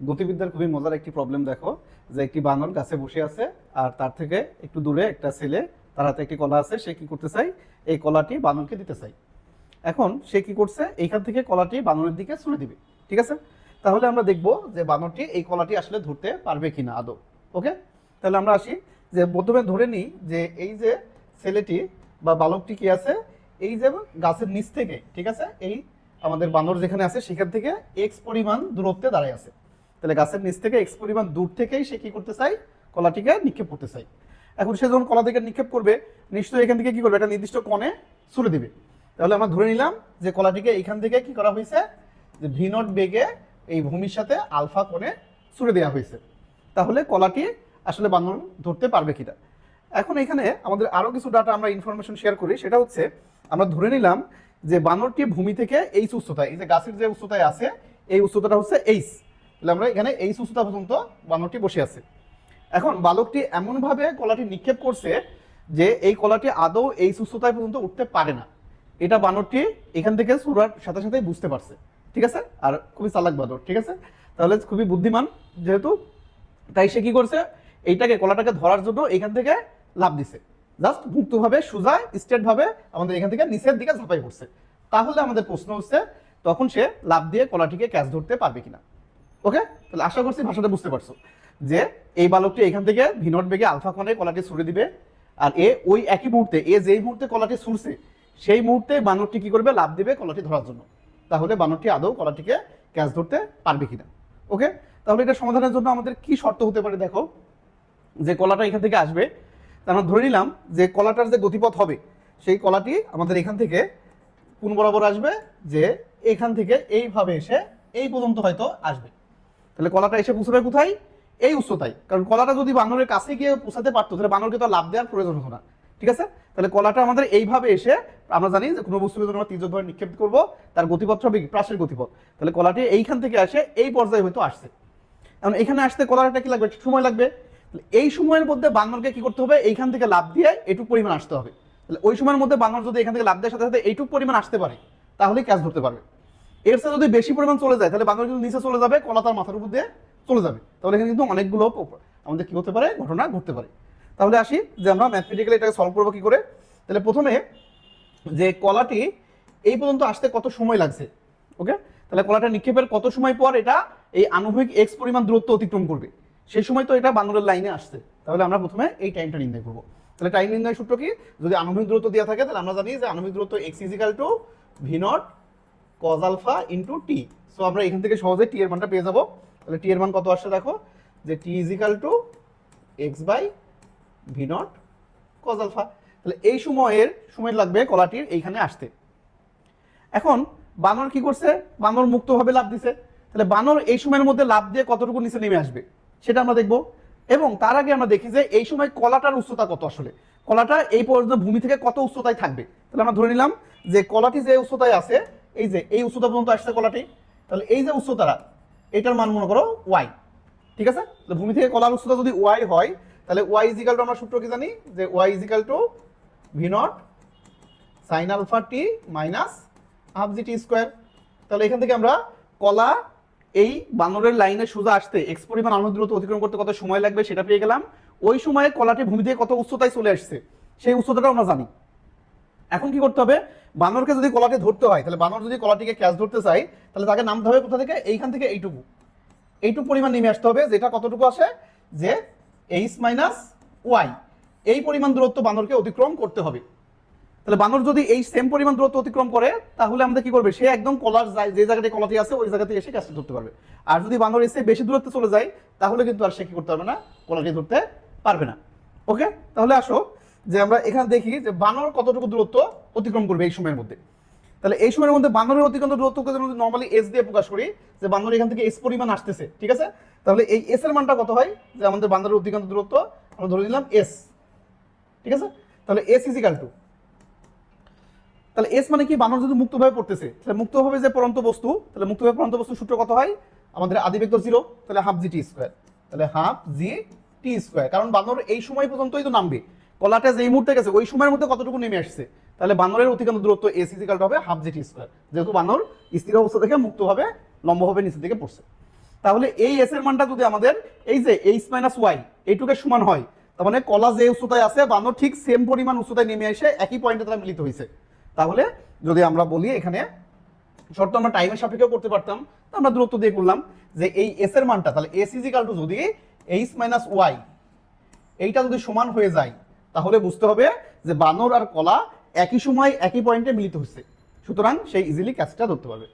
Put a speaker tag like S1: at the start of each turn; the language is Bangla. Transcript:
S1: গতিবিদ্যার খুবই মজার একটি প্রবলেম দেখো, যে একটি বানর গাছে বসে আছে আর তার থেকে একটু দূরে একটা ছেলে, তার হাতে একটি কলা আছে, সে কি করতে চাই এই কলাটি বানরকে দিতে চাই এখন সে কি করছে? এইখান থেকে কলাটি বানরের দিকে ছুড়ে দিবে, ঠিক আছে? তাহলে আমরা দেখব যে বানরটি এই কলাটি আসলে ধরতে পারবে কিনা আদৌ ওকে তাহলে আমরা আসি, যে প্রথমে ধরে নিই যে এই যে ছেলেটি বা বালকটি কি আছে? এই যে গাছের নিচ থেকে, ঠিক আছে? এই আমাদের বানর যেখানে আছে, সেখান থেকে এক্স পরিমাণ দূরত্বে দাঁড়ায় আছে। তাহলে গাছের নিচ থেকে এক্স পরিমাণ দূর থেকেই সে কি করতে চাই কলাটিকে নিক্ষেপ করতে চাই এখন সে যখন কলা থেকে নিক্ষেপ করবে, নিশ্চয়ই এখান থেকে কি করবে? একটা নির্দিষ্ট কোণে ছুড়ে দিবে। তাহলে আমরা ধরে নিলাম যে কলাটিকে এখান থেকে কি করা হয়েছে? যে ভিনট বেগে এই ভূমির সাথে আলফা কোণে ছুড়ে দেওয়া হয়েছে। তাহলে কলাটি আসলে বানর ধরতে পারবে কিনা? এখন এখানে আমাদের আরও কিছু ডাটা আমরা ইনফরমেশন শেয়ার করি। সেটা হচ্ছে, আমরা ধরে নিলাম যে বানরটি ভূমি থেকে এইচ উচ্চতায়, এই যে গাছের যে উচ্চতায় আছে, এই উচ্চতাটা হচ্ছে এইচ তাহলে আমরা এখানে এই সুস্থতা পর্যন্ত বানরটি বসে আছে। এখন বালকটি এমনভাবে কলাটি নিক্ষেপ করছে যে এই কলাটি আদৌ এই সুস্থতায় পর্যন্ত উঠতে পারে না। এটা বানরটি এখান থেকে সুরার সাথে সাথে বুঝতে পারছে। ঠিক আছে? আর খুবই চালাক বানর, ঠিক আছে? তাহলে খুবই বুদ্ধিমান যেহেতু, তাই সে কি করছে? এইটাকে, কলাটাকে ধরার জন্য এখান থেকে লাভ দিছে। জাস্ট মুক্তভাবে, সোজা স্ট্রেট ভাবে আমাদের এখান থেকে নিচের দিকে ঝাঁপাই পড়ছে। তাহলে আমাদের প্রশ্ন হচ্ছে, তখন সে লাভ দিয়ে কলাটিকে ক্যাচ ধরতে পারবে কিনা? ওকে তাহলে আশা করছি ভাষাটা বুঝতে পারছ। যে এই বালকটি এখান থেকে ভিনট বেগে আলফা কোণে কলাটি ছুড়ে দিবে। আর এ ওই একই মুহূর্তে, এ যেই মুহূর্তে কলাটি ছুড়ছে, সেই মুহূর্তে বানরটি কি করবে? লাভ দিবে কলাটি ধরার জন্য। তাহলে বানরটি আদৌ কলাটিকে ক্যাচ ধরতে পারবে কিনা। ওকে তাহলে এটা সমাধানের জন্য আমাদের কি শর্ত হতে পারে দেখো? যে কলাটা এখান থেকে আসবে। তা আমরা ধরে নিলাম যে কলাটার যে গতিপথ হবে, সেই কলাটি আমাদের এখান থেকে কোন বরাবর আসবে? যে এখান থেকে এইভাবে এসে এই পর্যন্ত হয়তো আসবে। তাহলে কলাটা এসে পৌঁছাবে কোথায়? এই উচ্চতায়। কারণ কলাটা যদি বানরের কাছে গিয়ে পৌঁছাতে পারতো, তাহলে বানরকে তো লাভ দেওয়ার প্রয়োজন হতো না। ঠিক আছে? তাহলে কলাটা আমাদের এইভাবে এসে, আমরা জানি যে কোনো বস্তুকে যখন আমরা তীর্য ধরে নিক্ষেপ করব, তার গতিপথ হবে? প্রাসের গতিপথ। তাহলে কলাটি এইখান থেকে আসে, এই পর্যায়ে হয়তো আসছে। এখন এখানে আসতে কলাটা কি লাগবে? সময় লাগবে। এই সময়ের মধ্যে বানরকে কি করতে হবে? এইখান থেকে লাভ দিয়ে এইটুকু পরিমাণ আসতে হবে। তাহলে ওই সময়ের মধ্যে বানর যদি এখান থেকে লাভ দেওয়ার সাথে সাথে এইটুকু পরিমাণ আসতে পারে, তাহলেই ক্যাচ ধরতে পারবে। এর সাথে যদি বেশি পরিমাণ চলে যায়, তাহলে বানর কিন্তু নিচে চলে যাবে, কলা তার মাথার উপর দিয়ে চলে যাবে। তাহলে এখানে কিন্তু অনেকগুলো আমাদের কি হতে পারে? ঘটনা ঘটতে পারে। তাহলে আসি যে আমরা ম্যাথমেটিক্যালি এটাকে সলভ করব কি করে? তাহলে প্রথমে যে কলাটি এই পর্যন্ত আসতে কত সময় লাগছে? ওকে তাহলে কলাটা নিক্ষেপের কত সময় পর এটা এই আণবিক এক্স পরিমাণ দূরত্ব অতিক্রম করবে? সেই সময় তো এটা বানরের লাইনে আসছে। তাহলে আমরা প্রথমে এই টাইমটা নির্ণয় করব। তাহলে টাইম নির্ণয় সূত্র কি? যদি আণবিক দূরত্ব দেওয়া থাকে, তাহলে আমরা জানি যে আণবিক দূরত্ব X equal to V naught cos alpha into T so আমরা এখান থেকে সহজে টি এর মানটা পেয়ে যাব। তাহলে টি এর মান কত আসছে দেখো? যে T equal to X by V naught cos alpha তাহলে এই সময়ের সময় লাগবে কলাটির এইখানে আসতে। এখন, বানর কি করছে? বানর মুক্তভাবে লাভ দিছে। তাহলে বানর এই সময়ের মধ্যে লাভ দিয়ে কতটুকু নিচে নেমে আসবে? সেটা আমরা দেখব। এবং তার আগে আমরা দেখি যে এই সময় কলাটার উচ্চতা কত আসলে? কলাটা এই পর্যন্ত ভূমি থেকে কত উচ্চতায় থাকবে? তাহলে আমরা ধরে নিলাম যে কলাটি যে উচ্চতায় আছে এই যে, এই উচ্চতা পর্যন্ত আসছে কলাটি, তাহলে এই যে উচ্চতাটা, এটার মান মনে করো ওয়াই ঠিক আছে? ভূমি থেকে কলার উচ্চতা যদি ওয়াই হয়, তাহলে ওয়াই ইজিক্যাল টু আমরা সূত্র কি জানি? যে Y equal to V naught sine alpha T minus half G T square তাহলে এখান থেকে আমরা কলা এই বানরের লাইনে সোজা আসতে এক্স পরিমাণ আলোর দূরত্ব অতিক্রম করতে কত সময় লাগবে সেটা পেয়ে গেলাম। ওই সময়ে কলাটি ভূমি থেকে কত উচ্চতায় চলে আসছে, সেই উচ্চতাটাও আমরা জানি। এখন কি করতে হবে? বানরকে যদি কলাটি ধরতে হয়, তাহলে বানর যদি কলাটিকে ক্যাচ ধরতে চাই তাহলে তাকে নামতে হবে কোথা থেকে? এইখান থেকে এইটুকু। এইটুকু পরিমাণ নেমে আসতে হবে, যেটা কতটুকু আসে? যে এইচ মাইনাস ওয়াই। এই পরিমাণ দূরত্ব বানরকে অতিক্রম করতে হবে। তাহলে বানর যদি এই সেম পরিমাণ দূরত্ব অতিক্রম করে, তাহলে আমাদের কি করবে? সে একদম কলার যে জায়গাতে কলাটি আছে, ওই জায়গাতে এসে কাজটা ধরতে পারবে। আর যদি বানর এসে বেশি দূরত্বে চলে যায়, তাহলে কিন্তু আর সে কি করতে পারবে না? কলাটি ধরতে পারবে না। ওকে? তাহলে আসো যে আমরা এখানে দেখি যে বানর কতটুকু দূরত্ব অতিক্রম করবে এই সময়ের মধ্যে। তাহলে এই সময়ের মধ্যে বানরের অতিক্রান্ত দূরত্বকে যদি নর্মালি এস দিয়ে প্রকাশ করি? যে বানর এখান থেকে এস পরিমাণ আসতেছে, ঠিক আছে? তাহলে এই এস এর মানটা কত হয়? যে আমাদের বান্দরের অতিক্রান্ত দূরত্ব, আমরা ধরে নিলাম এস ঠিক আছে? তাহলে এস ইজিক্যাল টু তাহলে এস মানে কি? বানর যদি মুক্তভাবে পড়তেছে, তাহলে মুক্তভাবে যে পরন্ত বস্তু, তাহলে মুক্তভাবে পরন্ত বস্তু সূত্র কত হয়? আমাদের আদি ভেক্টর জিরো তাহলে হাফ জি টি স্কোয়ার তাহলে হাফ জি টি স্কোয়ার কারণ বানর এই সময় পর্যন্তই তো নামবে। কলাটা যেই মুহূর্তে গেছে, ওই সময়ের মধ্যে কতটুকু নেমে আসছে? তাহলে বানরের অতিক্রান্ত দূরত্ব এস ইজিক্যাল হবে হাফ জি টি স্কোয়ার যেহেতু বানর স্থির অবস্থা থেকে মুক্তভাবে, লম্বভাবে নিচের দিকে পড়ছে। তাহলে এই এস এর মানটা যদি আমাদের, এই যে এইচ মাইনাস ওয়াই এইটুকে সমান হয়, তার মানে কলা যে উচ্চতায় আছে, বানর ঠিক সেম পরিমাণ উচ্চতায় নেমে এসে একই পয়েন্টে তারা মিলিত হয়েছে। তাহলে যদি আমরা বলি এখানে, শর্ত আমরা টাইমের সাপেক্ষেও করতে পারতাম, তো আমরা দূরত্ব দিয়ে করলাম যে এই এস এর মানটা, তাহলে এস ইজিক্যাল টু যদি এইচ মাইনাস ওয়াই এইটা যদি সমান হয়ে যায় তাহলে বুঝতে হবে যে বানর আর কলা একই সময় একই পয়েন্টে মিলিত হচ্ছে। সুতরাং সেই ইজিলি ক্যাচটা ধরতে পারবে।